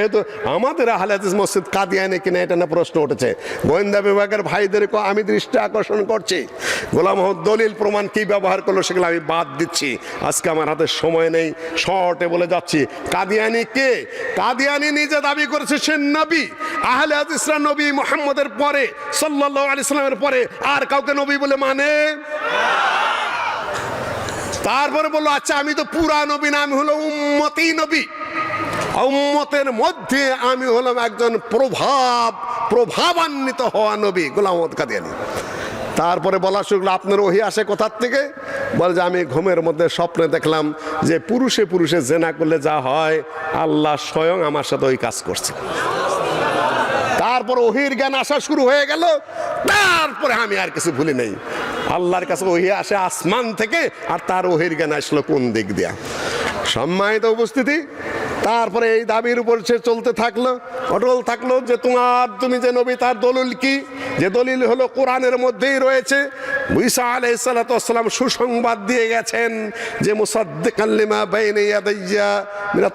যেহেতু আমাদের আহলাদিস মসজিদ কাদিয়ানে কিনা এটা না প্রশ্ন উঠেছে। গোয়েন্দা বিভাগের ভাইদেরকে আমি দৃষ্টি আকর্ষণ করছি। গোলাম দলিল প্রমাণ কি ব্যবহার করল সেগুলো আমি বাদ দিচ্ছি। আজকে আমার হাতে সময় নেই, শর্টে বলে যাচ্ছি। কাদিয়ানি কে? কাদিয়ানি নিজে দাবি করেছে সে নবী। আহলে হাদিসরা নবী মোহাম্মদের পরে, সাল্লাল্লাহু আলাইহি সাল্লামের পরে আর কাউকে নবী বলে মানে? তারপরে বলল আচ্ছা আমি তো পুরা নবী না আমি হলো উম্মতি নবী। উম্মতের মধ্যে আমি হলাম একজন প্রভাব, প্রভাবান্বিত হওয়া নবী, গোলাম কাদিয়ানি তারপরে বলা শুরু আপনার ওহি আসে কোথার থেকে? বলে যে, আমি ঘুমের মধ্যে স্বপ্নে দেখলাম যে, পুরুষে পুরুষে জেনা করলে যা হয়, আল্লাহ স্বয়ং আমার সাথে ওই কাজ করছে। তারপর ওহির জ্ঞান আসা শুরু হয়ে গেল, তারপরে আমি আর কিছু ভুলি নেই। আল্লাহর কাছে ওহি আসে আসমান থেকে, আর তার ওহির জ্ঞান আসলো কোন দিক দিয়া? সম্মানিত উপস্থিতি। তারপরে এই দাবির উপর সে চলতে থাকল। অটল থাকল যে, তোমার, তুমি যে নবী, তার দলিল কি? যে দলিল হলো কোরআনের মধ্যেই রয়েছে। আলাইসালাম সুসংবাদ দিয়ে গেছেন যে মুসাদ্দিকাল্লিমা বাইনে ইয়াদাইয়া মিনাত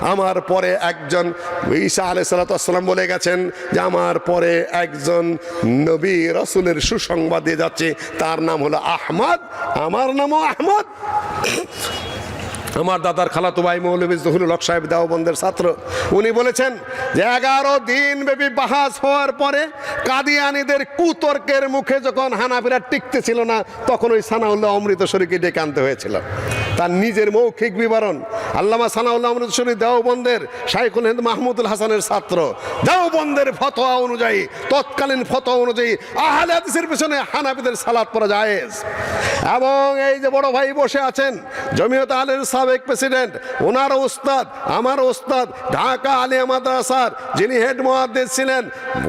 আমার পরে একজন ঈসা আলহ সালাম বলে গেছেন যে আমার পরে একজন নবী রসুলের সুসংবাদ দিয়ে যাচ্ছে। তার নাম হলো আহমদ। আমার নামও আহমদ। আমার দাদার খালাতো ভাই মৌলভী জহুরুল হক সাহেব দেওবন্দের ছাত্র। উনি বলেছেন যে এগারো দিন ব্যাপী বাহাস হওয়ার পরে কাদিয়ানিদের কুতর্কের মুখে যখন হানাফিরা টিকতে ছিল না, তখন ওই সানাউল্লাহ অমৃতসরীকে ডেকে আনতে হয়েছিল। তার নিজের মৌখিক বিবরণ আল্লামা সানাউল্লাহ অমৃতসরী দেওবন্দের শাইখুল হিন্দ মাহমুদুল হাসানের ছাত্র। দেওবন্দের ফতোয়া অনুযায়ী, তৎকালীন ফতোয়া অনুযায়ী আহলে হাদিসের পিছনে হানাফিদের সালাত পড়া জায়েজ। এবং এই যে বড় ভাই বসে আছেন, জমিয়ত আলের সাবেক প্রেসিডেন্ট, ওনার ওস্তাদ, আমার ওস্তাদ, ঢাকা আলিয়া মাদ্রাসার যিনি হেড মহাদ্দেশ ছিলেন,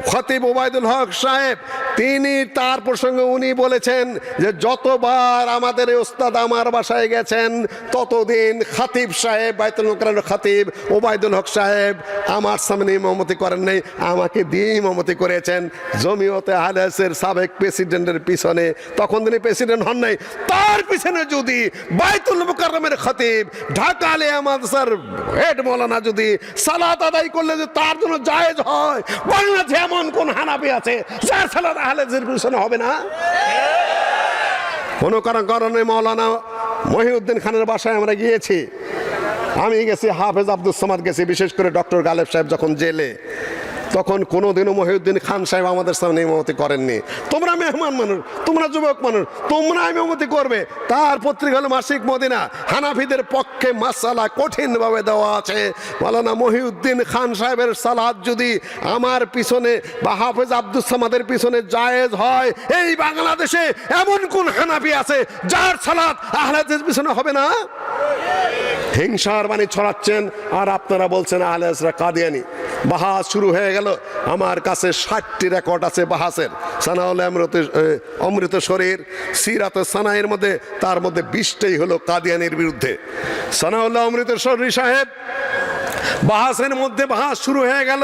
খতিব ওবায়দুল হক সাহেব, তিনি তার প্রসঙ্গে উনি বলেছেন যে, যতবার আমাদের ওস্তাদ আমার বাসায় গেছেন, ততদিন খাতিব সাহেব, বাইতুল মোকরানের খাতিব ওবায়দুল হক সাহেব আমার সামনে ইমামতি করেন নাই, আমাকে দিয়ে ইমামতি করেছেন। জমিয়তে আহলেসের সাবেক প্রেসিডেন্টের পিছনে, তখন তিনি প্রেসিডেন্ট হন নাই, তার পিছনে যদি বাইতুল মুকাররমের খতিব ঢাকা আলিয়া মাদ্রাসার হেড মৌলানা যদি সালাত আদায় করলে যে তার জন্য জায়েজ হয়, বাংলাদেশে এমন কোন হানাবি আছে যার সালাত আহলেদের পিছনে হবে না? কোনো কারণ, কারণে মৌলানা মহিউদ্দিন খানের বাসায় আমরা গিয়েছি। আমি গেছি, হাফেজ আব্দুল সামাদ গেছি, বিশেষ করে ডক্টর গালেব সাহেব যখন জেলে তখন কোনোদিনও মহিউদ্দিন খান সাহেব আমাদের সামনে ইমামতি করেননি। তোমরা মেহমান মানুষ, তোমরা যুবক মানুষ, তোমরা ইমামতি করবে। তার পত্রিকা হলো মাসিক মদিনা। হানাফিদের পক্ষে মাসালা কঠিনভাবে দেওয়া আছে। মালানা মহিউদ্দিন খান সাহেবের সালাদ যদি আমার পিছনে বা হাফেজ আব্দুল সামাদের পিছনে জায়েজ হয়, এই বাংলাদেশে এমন কোন হানাফি আছে যার সালাদ আহলাদের পিছনে হবে না? হিংসার বাণী ছড়াচ্ছেন, আর আপনারা বলছেন আহলেসরা কাদিয়ানি। বাহাস শুরু হয়ে গেল। আমার কাছে ষাটটি রেকর্ড আছে বাহাসের। সানাউল অমৃত অমৃত শরীর, সিরাত সানাইয়ের মধ্যে, তার মধ্যে বিশটাই হলো কাদিয়ানির বিরুদ্ধে। সানাউল্লাহ অমৃত শরীর সাহেব। বাহাসের মধ্যে বাহাস শুরু হয়ে গেল।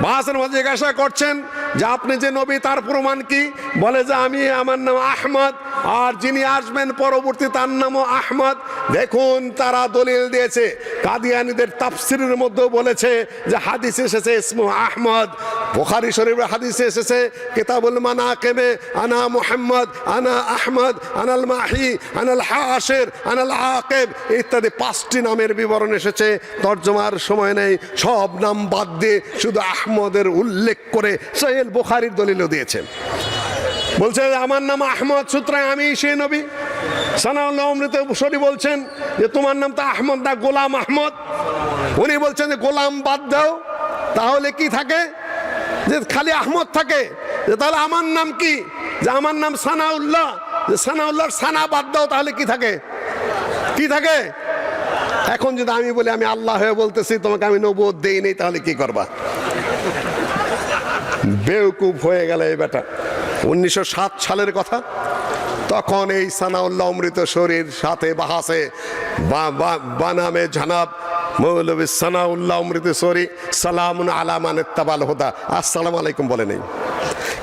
বাহাসের মধ্যে জিজ্ঞাসা করছেন যে, আপনি যে নবী, তার প্রমাণ কি? বলে যে, আমি, আমার নাম আহমদ। আর যিনি আসবেন পরবর্তী তার নামও আহমদ। দেখুন তারা দলিল দিয়েছে। কাদিয়ানিদের তাফসিরের মধ্যেও বলেছে যে হাদিস এসেছে ইসমু আহমদ। বুখারি শরীফের হাদিসে এসেছে, কিতাবুল মানাকিবে, আনা মোহাম্মদ, আনা আহমদ, আনাল মাহি, আনাল হাশের, আনাল আকেব ইত্যাদি পাঁচটি নামের বিবরণ এসেছে। তর্জমার সময় নেই, সব নাম বাদ দিয়ে শুধু আহমদের উল্লেখ করে সহেল বুখারির দলিলও দিয়েছেন বলছে, আমার নাম আহমদ, সুতরাং আমি সে নবী। সানাউল্লাহ অমৃত শরী বলছেন যে, তোমার নাম তো আহমদ না গোলাম আহমদ? উনি বলছেন যে, গোলাম বাদ দাও, তাহলে কি থাকে? যে, খালি আহমদ থাকে। যে, তাহলে আমার নাম কি? যে, আমার নাম সানাউল্লাহ যে সানাউল্লাহর সানা বাদ দাও, তাহলে কি থাকে? কি থাকে? এখন যদি আমি বলি, আমি আল্লাহ হয়ে বলতেছি, তোমাকে আমি নবুয়ত দেই নেই তাহলে কি করবা? বেউকুফ হয়ে গেল এই বেটা উনিশশো সাত সালের কথা, তখন এই সানাউল্লাহ অমৃত শরীর সাথে বাহাসে বানামে জানাব, মৌলবী সানাউল্লাহ অমৃত শরী সালামুন আলামান তাবাল হোদা। আসসালামু আলাইকুম বলে নেই।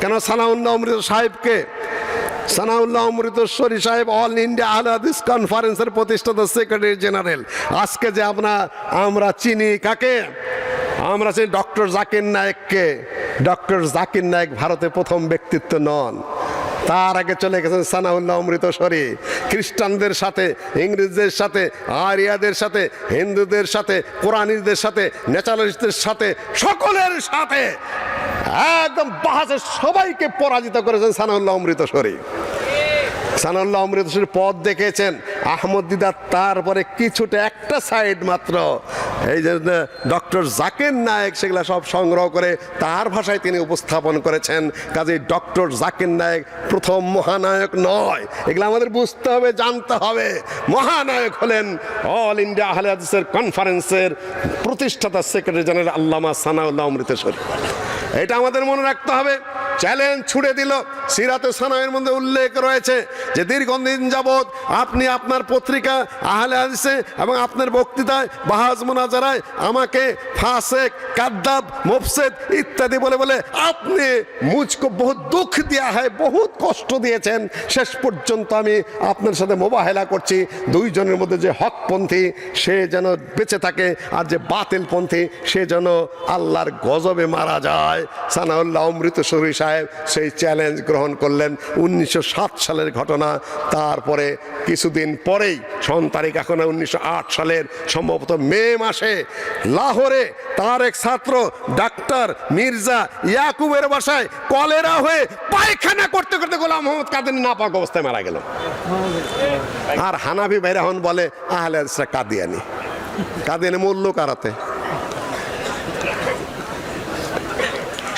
কেন সানাউল্লাহ অমৃত সাহেবকে, সানাউল্লাহ অমৃতশ্বরী সাহেব অল ইন্ডিয়া আহলে হাদিস কনফারেন্সের প্রতিষ্ঠাতা সেক্রেটারি জেনারেল। আজকে যে আমরা আমরা চিনি কাকে? আমরা চিনি ডক্টর জাকির নায়েককে। ডক্টর জাকির নায়েক ভারতে প্রথম ব্যক্তিত্ব নন। তার আগে চলে গেছেন সানাউল্লাহ অমৃতসরী খ্রিস্টানদের সাথে, ইংরেজদের সাথে, আরিয়াদের সাথে, হিন্দুদের সাথে, কোরআনিদের সাথে, ন্যাচারালিস্টদের সাথে, সকলের সাথে। একদম বাহাজের সবাইকে পরাজিত করেছেন সানাউল্লাহ অমৃতসরী সানাউল্লাহ অমৃতসরীর পথ দেখেছেন আহমদ দিদার তারপরে কিছুটা একটা সাইড মাত্র। এই যে ডক্টর জাকির নায়েক সেগুলো সব সংগ্রহ করে তার ভাষায় তিনি উপস্থাপন করেছেন। কাজে ডক্টর জাকির নায়েক প্রথম মহানায়ক নয়। এগুলো আমাদের বুঝতে হবে, জানতে হবে। মহানায়ক হলেন অল ইন্ডিয়া আহলে কনফারেন্সের প্রতিষ্ঠাতা সেক্রেটারি জেনারেল আল্লামা সানাউল্লাহ অমৃতসরী এটা আমাদের মনে রাখতে হবে। চ্যালেঞ্জ ছুড়ে দিল। সিরাতে সানায়ের মধ্যে উল্লেখ রয়েছে যে, দীর্ঘদিন যাবৎ আপনি আপনার পত্রিকা, আহলে হাদিসে এবং আপনার বক্তৃতায়, বাহাজ মোনাজারায় আমাকে ফাসেক, কাদ্দাব, মুফসেদ ইত্যাদি বলে বলে আপনি মুঝকো বহুত দুঃখ দেওয়া হয় বহুত কষ্ট দিয়েছেন। শেষ পর্যন্ত আমি আপনার সাথে মোবাহেলা করছি। দুইজনের মধ্যে যে হকপন্থী, সে যেন বেঁচে থাকে আর যে বাতিলপন্থী, সে যেন আল্লাহর গজবে মারা যায়। সানাউল্লাহ অমৃত শরী সাহেব সেই চ্যালেঞ্জ গ্রহণ করলেন। উনিশশো সাত সালের ঘটনা, তারপরে কিছুদিন পরেই সন তারিখ এখন উনিশশো সালের, সম্ভবত মে মাসে, লাহোরে তার এক ছাত্র, ডাক্তার মির্জা ইয়াকুবের বাসায় কলেরা হয়ে পায়খানা করতে করতে গোলাম মোহাম্মদ কাদের নাপাক অবস্থায় মারা গেল। আর হানাফি বাইরাহন বলে, আহলে কাদিয়ানি। কাদিয়ানি মূল্য কারাতে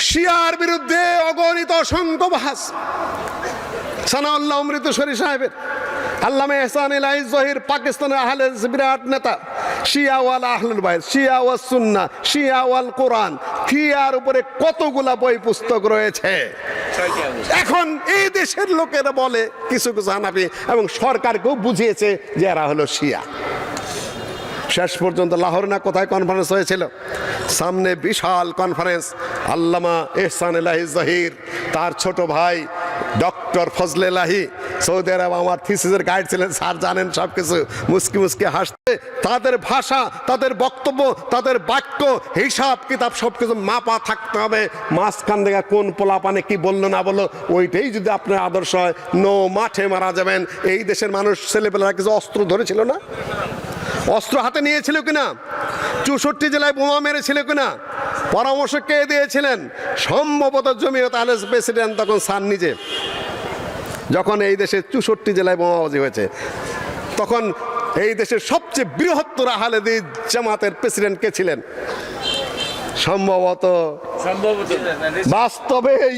শিয়ার বিরুদ্ধে অগণিত অসংখ্য বাহাস সানাউল্লাহ অমৃতসরী সাহেবের। আল্লামা এহসান ইলাহি জহির পাকিস্তানের আহলে বিরাট নেতা, শিয়া ওয়াল আহলুল বাইত, শিয়া সুন্না শিয়া ওয়াল কোরআন শিয়ার উপরে কতগুলা বই পুস্তক রয়েছে? এখন এই দেশের লোকেরা বলে, কিছু কিছু হানাফি এবং সরকারকেও বুঝিয়েছে যে এরা হলো শিয়া। শেষ পর্যন্ত লাহোর না কোথায় কনফারেন্স হয়েছিল? সামনে বিশাল কনফারেন্স আল্লামা এহসান এলাহি জহির, তার ছোট ভাই ডক্টর ফজলে লাহি সৌদি আরব আমার থিসিসের গাইড ছিলেন, স্যার জানেন সব কিছু মুসকি মুসকি হাসতে, তাদের ভাষা, তাদের বক্তব্য, তাদের বাক্য, হিসাব, কিতাব সব কিছু মাপা থাকতে হবে। মাঝখান থেকে কোন পোলা পানে কি বলল না বলল, ওইটাই যদি আপনার আদর্শ হয় নো মাঠে মারা যাবেন। এই দেশের মানুষ, ছেলেপেলেরা কিছু অস্ত্র ধরেছিল না? অস্ত্র হাতে নিয়েছিল কিনা? চৌষট্টি জেলায় বোমা মেরেছিল কিনা? পরামর্শ কে দিয়েছিলেন? সম্ভবত জমিয়ত আহলে প্রেসিডেন্ট তখন সান নিজে। যখন এই দেশে চৌষট্টি জেলায় বোমাবাজি হয়েছে তখন এই দেশের সবচেয়ে বৃহত্তর আহলেদি জামাতের প্রেসিডেন্ট কে ছিলেন? সম্ভবত সম্ভবত। বাস্তবেই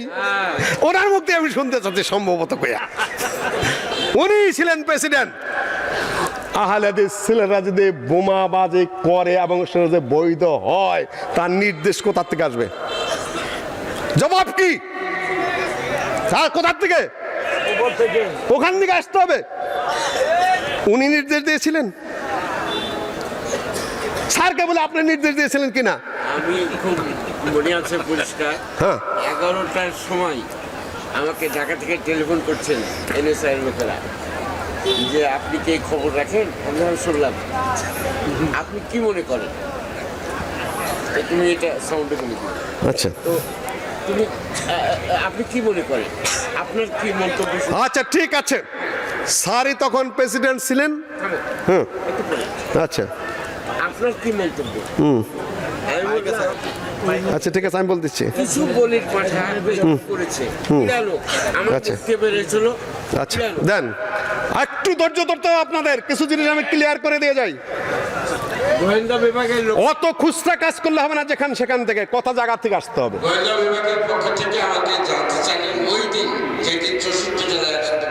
ওনার মধ্যে আমি শুনতে চাচ্ছি সম্ভবত কয়া উনি ছিলেন প্রেসিডেন্ট। আহলাদের ছেলেরা যদি বোমাবাজি করে এবং সেটা যদি বৈধ হয় তার নির্দেশ কোথার থেকে আসবে? জবাব কি? স্যার কোথার থেকে? থেকে। ওখান থেকে আসতে হবে। উনি নির্দেশ দিয়েছিলেন। স্যারকে বলে আপনি নির্দেশ দিয়েছিলেন কিনা? আমি খুব মনে আছে পরিষ্কার। হ্যাঁ। এগারোটার সময় আমাকে ঢাকা থেকে টেলিফোন করছেন এনএসআই লোকেরা। যে আপনি কি খবর রাখেন? আমি শুনলাম আপনি কি মনে করেন? তুমি এটা সাউন্ডে দিও। আচ্ছা। তো তুমি আপনি কি মনে করেন? আপনার কি মন্তব্য আচ্ছা ঠিক আছে। স্যারই তখন প্রেসিডেন্ট ছিলেন। হুম। আচ্ছা। আপনার কি মন্তব্য? বললাম, আচ্ছা ঠিক আছে আমি বল দিচ্ছি। কিছু বলির পাঠা করেছে। আচ্ছা। আচ্ছা। দেন। একটু ধৈর্য ধরতে হবে আপনাদের। কিছু জিনিস আমি ক্লিয়ার করে দিয়ে যাই। গোয়েন্দা বিভাগের অত খুচরা কাজ করলে হবে না যেখান সেখান থেকে কথা জায়গা থেকে আসতে হবে। গোয়েন্দা বিভাগের পক্ষ থেকে আমাকে জানতে চাইলেন ওই দিন যেদিন চৌষট্টি জেলায় একসাথে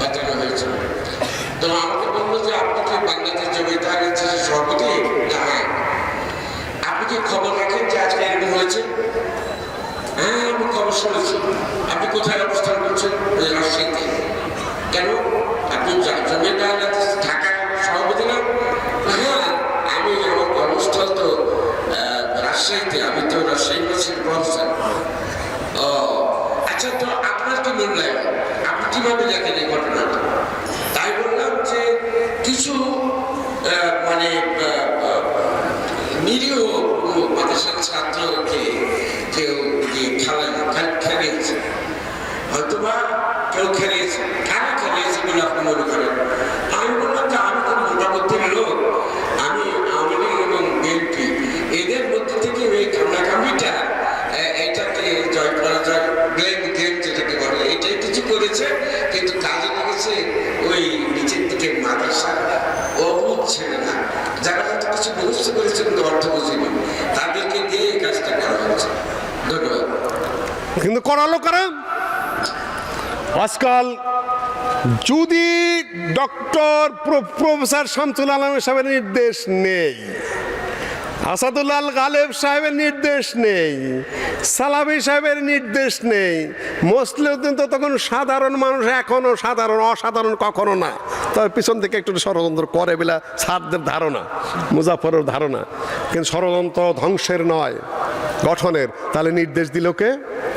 পাঠানো হয়েছিল তো আমাকে বলল যে আপনি কি বাংলাদেশ জমিতে আগেছে সভাপতি না হ্যাঁ। আপনি কি খবর রাখেন যে আজকে এরকম হয়েছে? হ্যাঁ আমি খবর শুনেছি। আপনি কোথায় অবস্থান করছেন ওই রাজশাহীতে কেন আপনি আগে ঢাকা সভাপতি না হ্যাঁ আমি আমার কর্মস্থল তো রাজশাহীতে, আমি তো রাজশাহী ইউনিভার্সিটির প্রফেসর ও আচ্ছা তো আপনার কি মূল্যায়ন নিরীহ কাজে ওই নিচের দিকে মাদ্রাসা। অবুধ ছেলে না। যারা হয়তো কিছু মুখস্থ করেছে কিন্তু অর্থ বুঝেনি। তাদেরকে দিয়ে এই কাজটা করা হচ্ছে। ধন্যবাদ। কিন্তু করালো কারা? আজকাল যদি ডক্টর প্রফেসর শামসুল আলম সাহেবের নির্দেশ নেই আসাদুল্লাহ গালেব সাহেবের নির্দেশ নেই সালামি সাহেবের নির্দেশ নেই। মুসলিউদ্দিন তো তখন সাধারণ মানুষ, এখনও সাধারণ, অসাধারণ কখনো না। তবে পিছন থেকে একটু ষড়যন্ত্র করে বলে সারদের ধারণা মুজাফরের ধারণা। কিন্তু ষড়যন্ত্র ধ্বংসের নয়, গঠনের। তাহলে নির্দেশ দিল কে?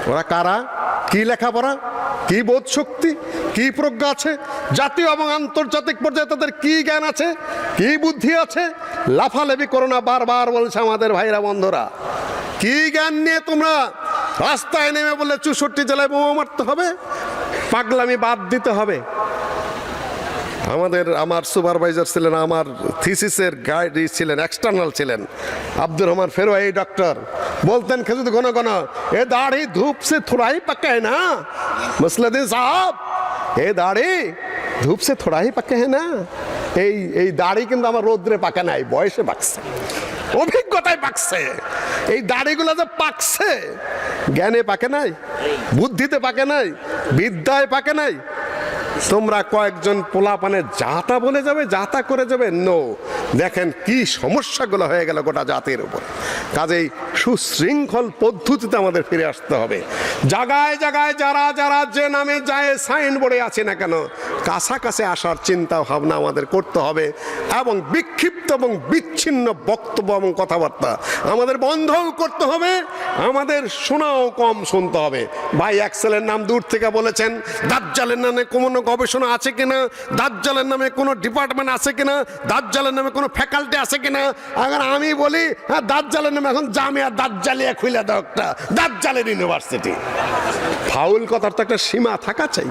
ওরা কারা? কি লেখাপড়া? কি বোধ শক্তি কি প্রজ্ঞা আছে? জাতীয় এবং আন্তর্জাতিক পর্যায়ে তাদের কি জ্ঞান আছে? কি বুদ্ধি আছে? লাফালেফি করো না, বারবার বলছে আমাদের ভাইরা, বন্ধুরা। কি জ্ঞান নিয়ে তোমরা রাস্তায় নেমে বললে, চৌষট্টি জেলায় বোমা মারতে হবে? পাগলামি বাদ দিতে হবে। আমাদের, আমার সুপারভাইজার ছিলেন, আমার থিসিসের গাইড ছিলেন এক্সটার্নাল ছিলেন, আব্দুর রহমান ফেরোয়া এই ডক্টর বলতেন খেজু ঘন ঘন, এ দাড়ি ধূপ সে থোড়াই পাকায় না। মুসলাদিন সাহাব, এ দাড়ি ধূপ সে থোড়াই পাকে না। এই এই দাড়ি কিন্তু আমার রোদ্রে পাকে নাই, বয়সে পাকছে। অভিজ্ঞতায় পাকছে। এই দাড়িগুলো যে পাকছে, জ্ঞানে পাকে নাই, বুদ্ধিতে পাকে নাই, বিদ্যায় পাকে নাই, তোমরা কয়েকজন পোলাপানে যাতা বলে যাবে, যাতা করে যাবে। নো দেখেন কি সমস্যাগুলো হয়ে গেল গোটা জাতির উপর। কাজেই সুশৃঙ্খল পদ্ধতিতে আমাদের ফিরে আসতে হবে। জায়গায় জায়গায় যারা যারা যে নামে যায় সাইনবোর্ডে আছে না কেন, কাছাকাছি আসার চিন্তা ভাবনা আমাদের করতে হবে এবং বিক্ষিপ্ত এবং বিচ্ছিন্ন বক্তব্য এবং কথাবার্তা আমাদের বন্ধও করতে হবে, আমাদের শোনাও কম শুনতে হবে। ভাই অ্যাক্সেলের নাম দূর থেকে বলেছেন, দাজ্জালের নামে কোনো গবেষণা আছে কিনা, দাজ্জালের নামে কোনো ডিপার্টমেন্ট আছে কিনা, দাজ্জালের নামে কোনো ফ্যাকাল্টি আছে কিনা। আবার আমি বলি হ্যাঁ দাজ্জালের নামে এখন জামিয়া দাজ্জালিয়া খুলে দাও একটা দাজ্জালের ইউনিভার্সিটি ফাউল কথার তো একটা সীমা থাকা চাই।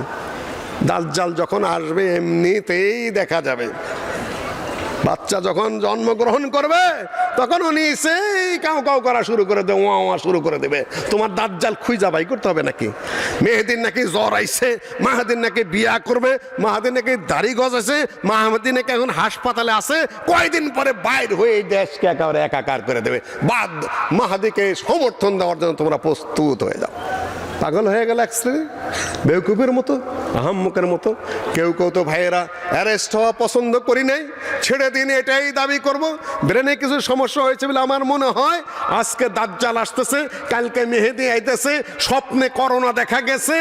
দাজ্জাল যখন আসবে, এমনিতেই দেখা যাবে। বাচ্চা যখন জন্মগ্রহণ করবে, তখন উনি সেই কাউ কাউ করা শুরু করে দেবে ওয়া ওয়া শুরু করে দেবে। তোমার দাজ্জাল খুঁজা বাই করতে হবে নাকি? মেহেদিন নাকি জ্বর আইছে, মাহাদিন নাকি বিয়া করবে, মাহাদিন নাকি দাড়ি গজ আছে মাহাদিন নাকি এখন হাসপাতালে আছে, কয়দিন পরে বাইর হয়ে এই দেশকে একেবারে একাকার করে দেবে। বাদ মাহাদিকে সমর্থন দেওয়ার জন্য তোমরা প্রস্তুত হয়ে যাও। পাগল হয়ে গেল এক শ্রেণি, বেউকুফের মতো আহাম্মুকের মতো। কেউ কেউ তো ভাইয়েরা অ্যারেস্ট হওয়া পছন্দ করি নাই, ছেড়ে দিন, এটাই দাবি করব। ব্রেনে কিছু সমস্যা হয়েছে বলে আমার মনে হয়, আজকে দাজ্জাল আসতেছে, কালকে মেহেদি আইতেছে, স্বপ্নে করোনা দেখা গেছে,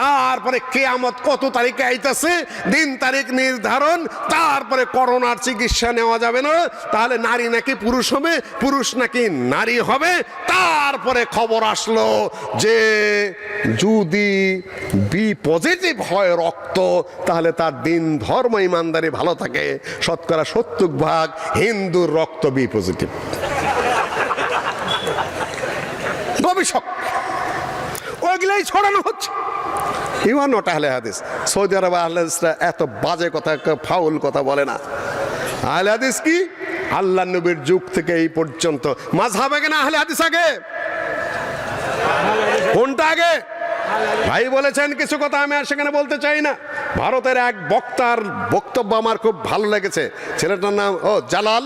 তারপরে কেয়ামত কত তারিখে আইতেছে, দিন তারিখ নির্ধারণ, তারপরে করোনার চিকিৎসা নেওয়া যাবে না, তাহলে নারী নাকি পুরুষ হবে, পুরুষ নাকি নারী হবে, তারপরে খবর আসলো যে যদি বি পজিটিভ হয় রক্ত, তাহলে তার দিন ধর্ম ইমানদারি ভালো থাকে। শতকরা সত্তর ভাগ হিন্দুর রক্ত বি পজিটিভ। গবেষক ওইগুলাই ছড়ানো হচ্ছে। ইউ আর নট আহলে হাদিস, সৌদি আরব আহলে হাদিসরা এত বাজে কথা ফাউল কথা বলে না। আহলে হাদিস কি? আল্লাহ নবীর যুগ থেকে এই পর্যন্ত। মাঝহাব আগে না আহলে হাদিস আগে? কোনটা আগে? ভাই বলেছেন কিছু কথা, আমি আর সেখানে বলতে চাই না। ভারতের এক বক্তার বক্তব্য আমার খুব ভালো লেগেছে। ছেলেটার নাম, ও, জালাল।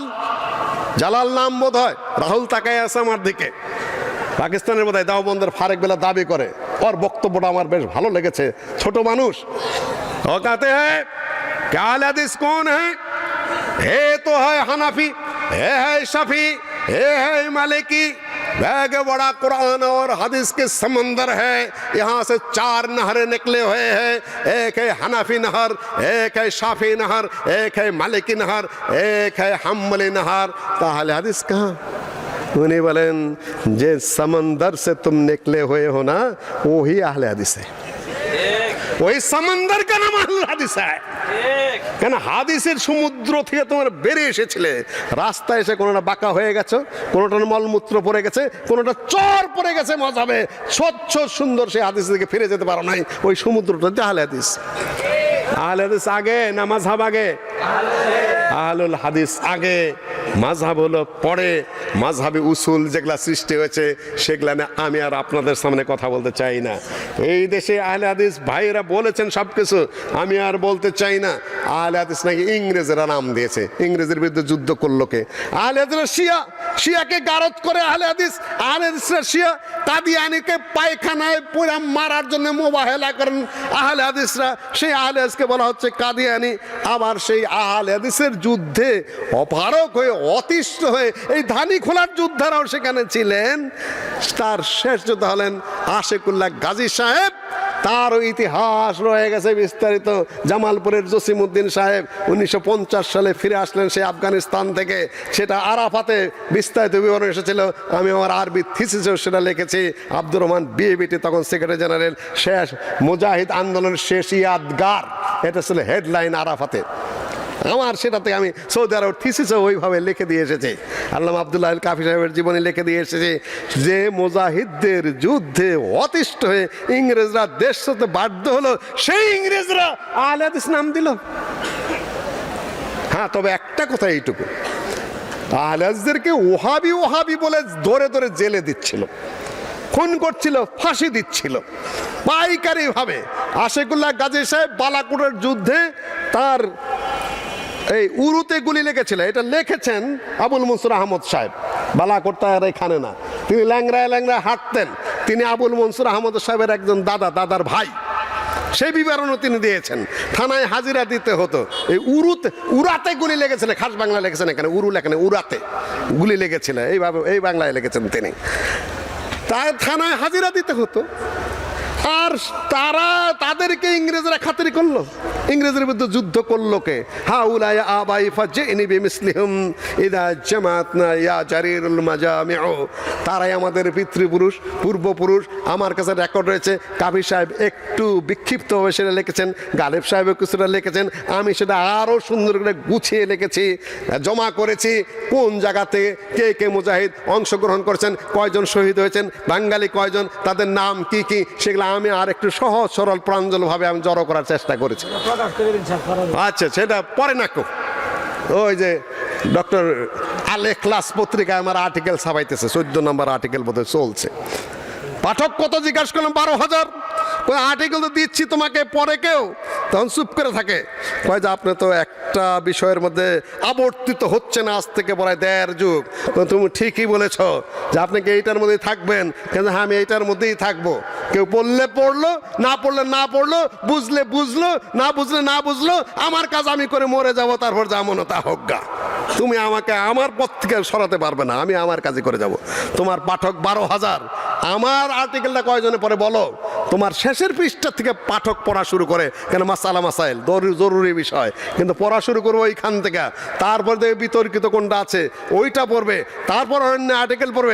জালাল নাম বোধ হয় রাহুল তাকাই আছে আমার দিকে। পাকিস্তানের বোধ হয় দাওবন্দের ফারেক বেলা দাবি করে। ওর বক্তব্যটা আমার বেশ ভালো লেগেছে। ছোট মানুষ। ও কাতে কোন হ্যাঁ হে তো হয় হানাফি, হে হ্যায় শাফি হে হ্যায় মালিকি। बैग बड़ा कुरान और हदीस के समंदर है। यहाँ से चार नहरें निकले हुए हैं। एक है हनफी नहर एक है शाफी नहर एक है मालिकी नहर एक है हमली नहर। तो अहले हदीस कहाँ? उन्हें बोलें जे समंदर से तुम निकले हुए हो ना वही अहले हदीस है। वही समंदर का नाम अहले हदीस है। কেন হাদিসের সমুদ্র থেকে তোমার বেরিয়ে এসেছিলে? রাস্তায় এসে কোনোটা বাঁকা হয়ে গেছে কোনোটা মলমূত্র পড়ে গেছে, কোনোটা চর পড়ে গেছে মজাবে স্বচ্ছ, সুন্দর সেই হাদিস থেকে ফিরে যেতে পারো নাই, ওই সমুদ্রটা জাহাল হাদিস। আহলে হাদিস আগে নামাজ হাব আগে? আহলুল হাদিস আগে। মাঝহাব হলো পরে মাঝহাবি উসুল যেগুলা সৃষ্টি হয়েছে, সেগুলা নিয়ে আমি আর আপনাদের সামনে কথা বলতে চাই না। এই দেশে আহলে হাদিস ভাইয়েরা বলেছেন সব কিছু আমি আর বলতে চাই না। আহলে হাদিস নাকি ইংরেজেরা নাম দিয়েছে, ইংরেজের বিরুদ্ধে যুদ্ধ করল কে? আহলে হাদিসরা শিয়া, শিয়াকে গারদ করে আহলে হাদিস, আহলে হাদিসরা শিয়া কাদিয়ানিকে পায়খানায় পুরা মারার জন্য মোবাহেলা করেন। আহলে হাদিসরা, সেই আহলে হাদিসকে বলা হচ্ছে কাদিয়ানি। আবার সেই আহলে হাদিসের যুদ্ধে অপারক হয়ে অতিষ্ঠ হয়ে এই ধানি খোলার যোদ্ধারাও সেখানে ছিলেন। তার শেষ যোদ্ধা হলেন আশেকুল্লাহ গাজী সাহেব। তারও ইতিহাস রয়ে গেছে বিস্তারিত। জামালপুরের জসিমউদ্দিন সাহেব উনিশশো পঞ্চাশ সালে ফিরে আসলেন সেই আফগানিস্তান থেকে। সেটা আরাফাতে বিস্তারিত বিবরণ এসেছিল। আমি আমার আরবি থিসিসেও সেটা লিখেছি। আব্দুর রহমান বিএবিটি তখন সেক্রেটারি জেনারেল। শেষ মুজাহিদ আন্দোলনের শেষ ইয়াদগার। এটা ছিল হেডলাইন আরাফাতে। আমার সেটাতে আমি সৌদি আরব থিসিসে ওইভাবে লিখে দিয়ে এসেছি। আল্লাহ আবদুল্লাহ কাফি সাহেবের জীবনে লিখে দিয়ে এসেছে যে মুজাহিদদের যুদ্ধে অতিষ্ঠ হয়ে ইংরেজরা দেশ হতে বাধ্য হলো, সেই ইংরেজরা আহলাদিস নাম দিল। হ্যাঁ তবে একটা কথা এইটুকু। আহলাজদেরকে ওহাবি ওহাবি বলে ধরে ধরে জেলে দিচ্ছিল, খুন করছিল, ফাঁসি দিচ্ছিল। পাইকারি ভাবে আশেকুল্লাহ গাজী সাহেব বালাকুড়ের যুদ্ধে তার এই উরুতে গুলি লেগেছিল, এটা লিখেছেন আবুল মনসুর আহমদ সাহেব। বালাকোট তার এখানে না। তিনি ল্যাংরায় ল্যাংরায় হাঁটতেন। তিনি আবুল মনসুর আহমদ সাহেবের একজন দাদা, দাদার ভাই। সেই বিবরণও তিনি দিয়েছেন। থানায় হাজিরা দিতে হতো। এই উরুতে উড়াতে গুলি লেগেছিল, খাস বাংলা লেগেছেন এখানে, উরু লেখানে উড়াতে গুলি লেগেছিল। এইভাবে, এই বাংলায় লিখেছেন তিনি। তাই থানায় হাজিরা দিতে হতো। আর তারা তাদেরকে ইংরেজরা খাতির করল। ইংরেজের বিরুদ্ধে যুদ্ধ করল কে? হা উলাই আবাই ফাজেনি বিমিসলিহুম ইদা জামাতনা তারাই আমাদের পিতৃপুরুষ, পূর্বপুরুষ। আমার কাছে রেকর্ড রয়েছে কাবি সাহেব একটু বিক্ষিপ্তভাবে সেটা লিখেছেন, গালেব সাহেব কিছুটা লিখেছেন। আমি সেটা আরও সুন্দর করে গুছিয়ে লিখেছি, জমা করেছি। কোন জায়গাতে কে কে মুজাহিদ অংশগ্রহণ করেছেন, কয়জন শহীদ হয়েছেন, বাঙালি কয়জন, তাদের নাম কি কি, সেগুলো আমি আর একটু সহজ, সরল, প্রাঞ্জলভাবে আমি জড়ো করার চেষ্টা করেছি। আচ্ছা সেটা পরে না ওই যে ডক্টর আলে ক্লাস পত্রিকায় আমার আর্টিকেল ছাপাইতেছে, চোদ্দ নম্বর আর্টিকেল বোধহয় চলছে। পাঠক কত জিজ্ঞাসা করলাম বারো হাজার। ওই আর্টিকেল তো দিচ্ছি তোমাকে, পরে কেউ? তখন চুপ করে থাকে। কয় যে, আপনি তো একটা বিষয়ের মধ্যে আবর্তিত হচ্ছে না আজ থেকে পড়ায় দেড় যুগ। তুমি ঠিকই বলেছ যে, আপনি কি এইটার মধ্যেই থাকবেন? কিন্তু হ্যাঁ আমি এইটার মধ্যেই থাকব। কেউ পড়লে পড়ল, না পড়লে না পড়ল, বুঝলে বুঝলো, না বুঝলে না বুঝলো, আমার কাজ আমি করে মরে যাব, তারপর যেমন তা হোক গা। তুমি আমাকে আমার পথ থেকে সরাতে পারবে না, আমি আমার কাজে করে যাব। তোমার পাঠক বারো হাজার। আমার আর্টিকেলটা কয়জনে পরে বলো? তোমার শেষের পৃষ্ঠা থেকে পাঠক পড়া শুরু করে, কেন মাসালা মাসাইল জরুরি বিষয়। কিন্তু পড়া শুরু করব ওইখান থেকে। তারপর দেখবে বিতর্কিত কোনটা আছে, ওইটা পড়বে। তারপর অন্য আর্টিকেল পড়বে